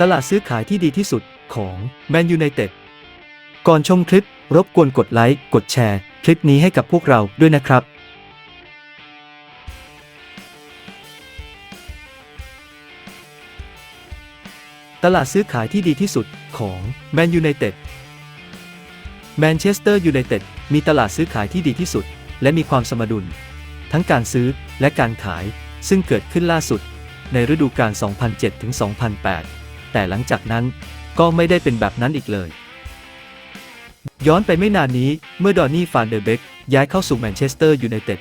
ตลาดซื้อขายที่ดีที่สุดของแมนยูไนเต็ดก่อนชมคลิป รบกวนกดไลค์ กดแชร์ คลิปนี้ให้กับพวกเราด้วยนะครับ ตลาดซื้อขายที่ดีที่สุดของแมนยูไนเต็ดแมนเชสเตอร์ยูไนเต็ดมีตลาดซื้อขายที่ดีที่สุด และมีความสมดุล ทั้งการซื้อและการขายซึ่งเกิดขึ้นล่าสุดในฤดูกาล 2007ถึง2008 แต่หลังจากนั้นก็ไม่ได้เป็นแบบนั้นอีกเลย ย้อนไปไม่นานนี้เมื่อดอนนี่ฟานเดอร์เบกย้ายเข้าสู่แมนเชสเตอร์ยูไนเต็ด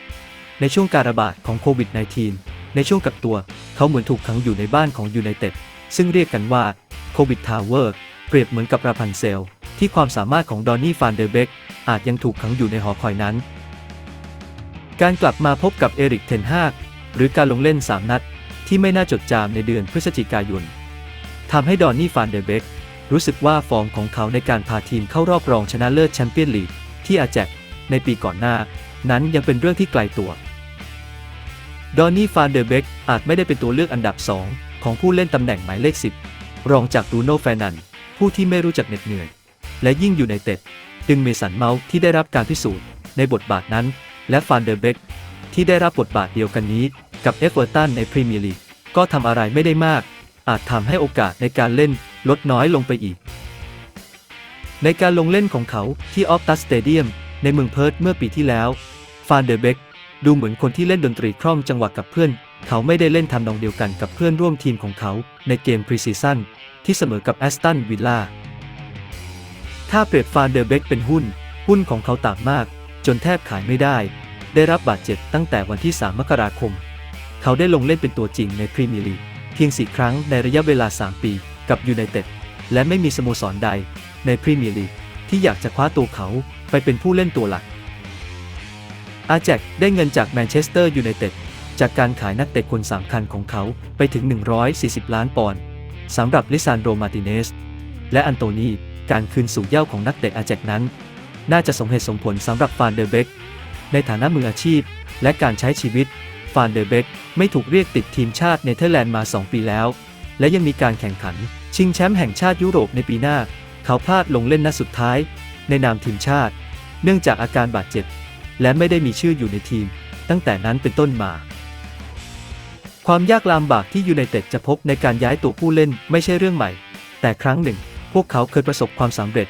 ในช่วงการระบาดของโควิด -19 ในช่วงกักตัว เขาเหมือนถูกขังอยู่ในบ้านของยูไนเต็ดซึ่งเรียกกันว่าโควิดทาวเวอร์เปรียบเหมือนกับราพันเซล ที่ความสามารถของดอนนี่ฟานเดอร์เบกอาจยังถูกขังอยู่ในหอคอยนั้น การกลับมาพบกับเอริกเทนฮากหรือการลงเล่น 3 นัด ที่ไม่น่าจดจำในเดือนพฤศจิกายน ทำให้ดอนนี่ฟานเดอร์เบกรู้สึกว่าฟอร์มของเขาในการพาทีมเข้ารอบรองชนะเลิศแชมเปี้ยนลีกที่อาแจกในปีก่อนหน้า นั้นยังเป็นเรื่องที่ไกลตัว ดอนนี่ฟานเดอร์เบกอาจไม่ได้เป็นตัวเลือกอันดับ 2 ของผู้เล่นตำแหน่งหมายเลข 10 รองจากบรูโน่แฟร์นัน ผู้ที่ไม่รู้จักเหน็ดเหนื่อย และยิ่งอยู่ในเต็ด ดึงเมสันเมาส์ที่ได้รับการพิสูจน์ในบทบาทนั้น และฟานเดอร์เบกที่ได้รับบทบาทเดียวกันนี้ กับเอฟเวอร์ตันในพรีเมียร์ลีกก็ทำอะไรไม่ได้มาก อาจทำให้โอกาสในการเล่นลดน้อยลงไปอีก ในการลงเล่นของเขาที่ออฟตัสสเตเดียมในเมืองเพิร์ธเมื่อปีที่แล้ว ฟานเดอร์เบกดูเหมือนคนที่เล่นดนตรีคล่องจังหวะกับเพื่อน เขาไม่ได้เล่นทำนองเดียวกันกับเพื่อนร่วมทีมของเขาในเกมพรีซีซั่นที่เสมอกับแอสตันวิลล่า ถ้าเปรียบฟานเดอร์เบกเป็นหุ้น หุ้นของเขาต่ำมาก จนแทบขายไม่ได้ ได้รับบาดเจ็บตั้งแต่วันที่ 3 มกราคม เขาได้ลงเล่นเป็นตัวจริงในพรีเมียร์ลีก เพียง 4 ครั้งในระยะเวลา 3 ปีกับยูไนเต็ดและไม่มีสโมสรใดในพรีเมียร์ลีกที่อยากจะคว้าตัวเขาไปเป็นผู้เล่นตัวหลัก อาแจกได้เงินจากแมนเชสเตอร์ยูไนเต็ดจากการขายนักเตะคนสำคัญของเขาไปถึง 140 ล้านปอนด์สำหรับลิซานโดมาติเนส และอันโตนีการคืนสู่เย้าของนักเตะอาแจกนั้น น่าจะสมเหตุสมผลสำหรับฟานเดอร์เบกในฐานะมืออาชีพ และการใช้ชีวิต ฟานเดอร์เบกไม่ถูกเรียกติดทีมชาติเนเธอร์แลนด์มา 2 ปีแล้ว และยังมีการแข่งขัน ชิงแชมป์แห่งชาติยุโรปในปีหน้า เขาพลาดลงเล่นนัดสุดท้าย ในนามทีมชาติ เนื่องจากอาการบาดเจ็บ และไม่ได้มีชื่ออยู่ในทีม ตั้งแต่นั้นเป็นต้นมา ความยากลำบากที่ยูไนเต็ดจะพบในการย้ายตัวผู้เล่นไม่ใช่เรื่องใหม่ แต่ครั้งหนึ่ง พวกเขาเคยประสบความสำเร็จ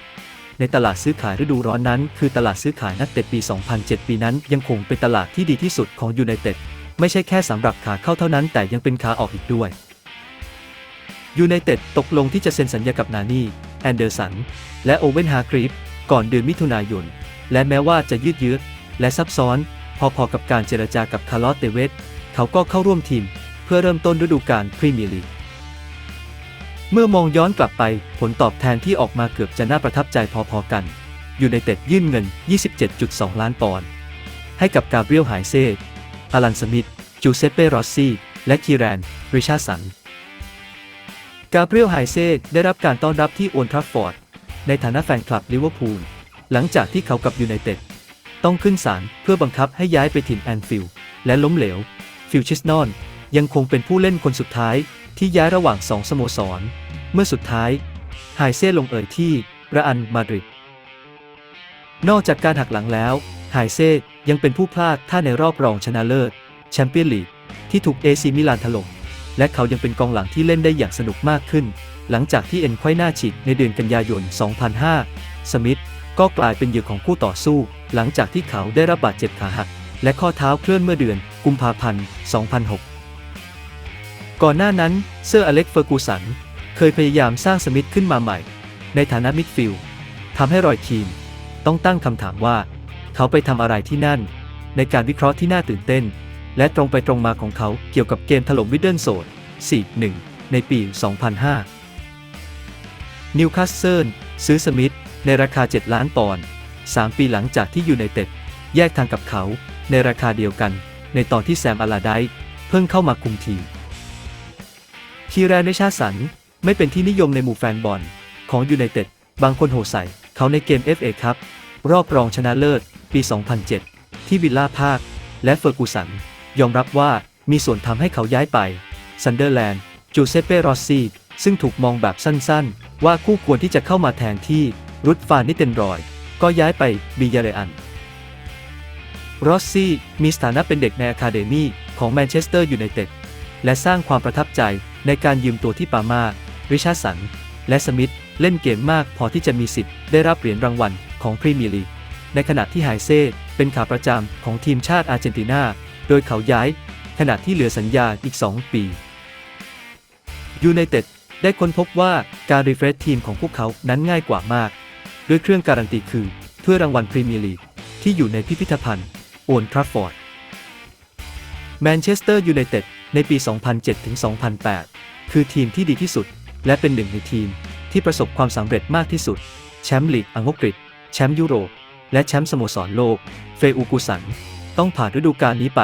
ในตลาดซื้อขายฤดูร้อนนั้น คือตลาดซื้อขายนักเตะปี 2007 ปีนั้นยังคงเป็นตลาดที่ดีที่สุดของยูไนเต็ด ไม่ใช่แค่สำหรับขาเข้าเท่านั้นแต่ยังเป็นขาออกอีกด้วยยูไนเต็ดตกลงที่จะเซ็นสัญญากับนานี่ แอนเดอร์สัน และโอเวนฮาร์กรีฟก่อนเดือนมิถุนายน และแม้ว่าจะยืดเยื้อและซับซ้อน พอๆกับการเจรจากับคาร์ลอสเตเวสเขาก็เข้าร่วมทีม เพื่อเริ่มต้นฤดูกาลพรีเมียร์ลีกเมื่อมองย้อนกลับไปผลตอบแทนที่ออกมาเกือบจะน่าประทับใจพอๆกันยูไนเต็ดยื่นเงิน 27.2 ล้านปอนด์ให้กับกาเบรียลไฮเซ่ อลันสมิธ จูเซปเป้ รอสซี่ และคีแรน ริชาสัน กาเบรียลไฮเซ่ได้รับการต้อนรับที่โอลด์ทรัฟฟอร์ด ในฐานะแฟนคลับลิเวอร์พูล หลังจากที่เขากับยูไนเต็ดต้องขึ้นศาลเพื่อบังคับให้ย้ายไปถิ่นแอนฟิลด์และล้มเหลว ฟิลชิสนอน ยังคงเป็นผู้เล่นคนสุดท้ายที่ย้ายระหว่างสองสโมสร เมื่อสุดท้าย ไฮเซ่ลงเอ่ยที่ระอันมาดริดนอกจากการหักหลังแล้วไฮเซ่ ยังเป็นผู้พลาดท่าในรอบรองชนะเลิศแชมเปี้ยนลีกที่ถูกเอซีมิลานถล่มและเขายังเป็นกองหลังที่เล่นได้อย่างสนุกมากขึ้น หลังจากที่เอ็นไขว้หน้าฉีกในเดือนกันยายน 2005 สมิธก็กลายเป็นเหยื่อของคู่ต่อสู้ หลังจากที่เขาได้รับบาดเจ็บขาหัก และข้อเท้าเคลื่อนเมื่อเดือน กุมภาพันธ์ 2006 ก่อนหน้านั้นเซอร์อเล็กเฟอร์กูสัน เคยพยายามสร้างสมิธขึ้นมาใหม่ ในฐานะมิดฟิลด์ทำให้รอยคีนต้องตั้งคำถามว่า เขาไปทำอะไรที่นั่น ในการวิเคราะห์ที่น่าตื่นเต้น และตรงไปตรงมาของเขาเกี่ยวกับเกมถล่มวิดเดิลโซด4-1 ในปี 2005 นิวคาสเซิลซื้อสมิธในราคา 7 ล้านปอนด์ 3 ปีหลังจากที่ยูไนเต็ดแยกทางกับเขาในราคาเดียวกัน ในตอนที่แซมอาลาไดเพิ่งเข้ามาคุมทีมคีแรนในชาสันไม่เป็นที่นิยมในหมู่แฟนบอล ของยูไนเต็ด บางคนโหใส่เขาในเกม FA ครับ รอบรองชนะเลิศ ปี 2007 ที่วิลล่าพาค และเฟอร์กูสัน ยอมรับว่ามีส่วนทำให้เขาย้ายไปซันเดอร์แลนด์จูเซเป้รอซี่ซึ่งถูกมองแบบสั้นๆ ว่าคู่ควรที่จะเข้ามาแทนที่รุดฟานนิเตนรอย ก็ย้ายไปบียาเรอันรอสซี่มีสถานะเป็นเด็กในอะคาเดมีของแมนเชสเตอร์ยูไนเต็ดและสร้างความประทับใจในการยืมตัวที่ปามา ริชาสัน และสมิธเล่นเกมมากพอที่จะมีสิทธิ์ได้รับเหรียญรางวัลของพรีเมียร์ลีก ในขณะที่ไฮเซ่เป็นขาประจำของทีมชาติอาร์เจนตินา โดยเขาย้าย ขณะที่เหลือสัญญาอีก 2 ปียูไนเต็ดได้ค้นพบว่าการรีเฟรชทีมของพวกเขานั้นง่ายกว่ามาก ด้วยเครื่องการันตีคือถ้วยรางวัลพรีเมียร์ลีกที่อยู่ในพิพิธภัณฑ์โอนทรัฟฟอร์ดแมนเชสเตอร์ยูไนเต็ดในปี 2007-2008 คือทีมที่ดีที่สุด และเป็นหนึ่งในทีมที่ประสบความสำเร็จมากที่สุด แชมป์ลีกอังกฤษ แชมป์ยุโรป และแชมป์สโมสรโลก เฟอูกุสัน ต้องผ่านฤดูกาลนี้ไป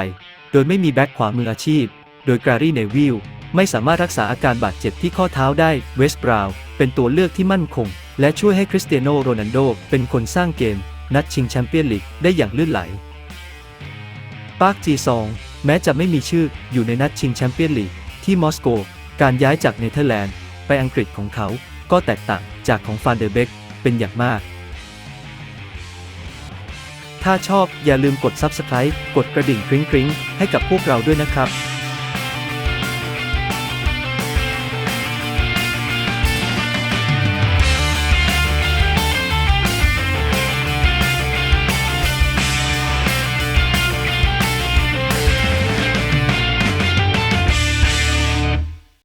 โดยไม่มีแบ็คขวามืออาชีพ โดยกรารี่เนวิลไม่สามารถรักษาอาการบาดเจ็บที่ข้อเท้าได้เวสต์บราวน์เป็นตัวเลือกที่มั่นคง และช่วยให้คริสเตียโนโรนัลโดเป็นคนสร้างเกม นัดชิงแชมเปี้ยนลีกได้อย่างลื่นไหลปาร์คจีซองแม้จะไม่มีชื่ออยู่ในนัดชิงแชมเปี้ยนลีกที่มอสโก การย้ายจากเนเธอร์แลนด์ ไปอังกฤษของเขา ก็แตกต่างจากของฟานเดอร์เบกเป็นอย่างมาก ถ้าชอบอย่าลืมกด Subscribe กดกระดิ่งกริ๊งๆ ให้กับพวกเราด้วยนะครับ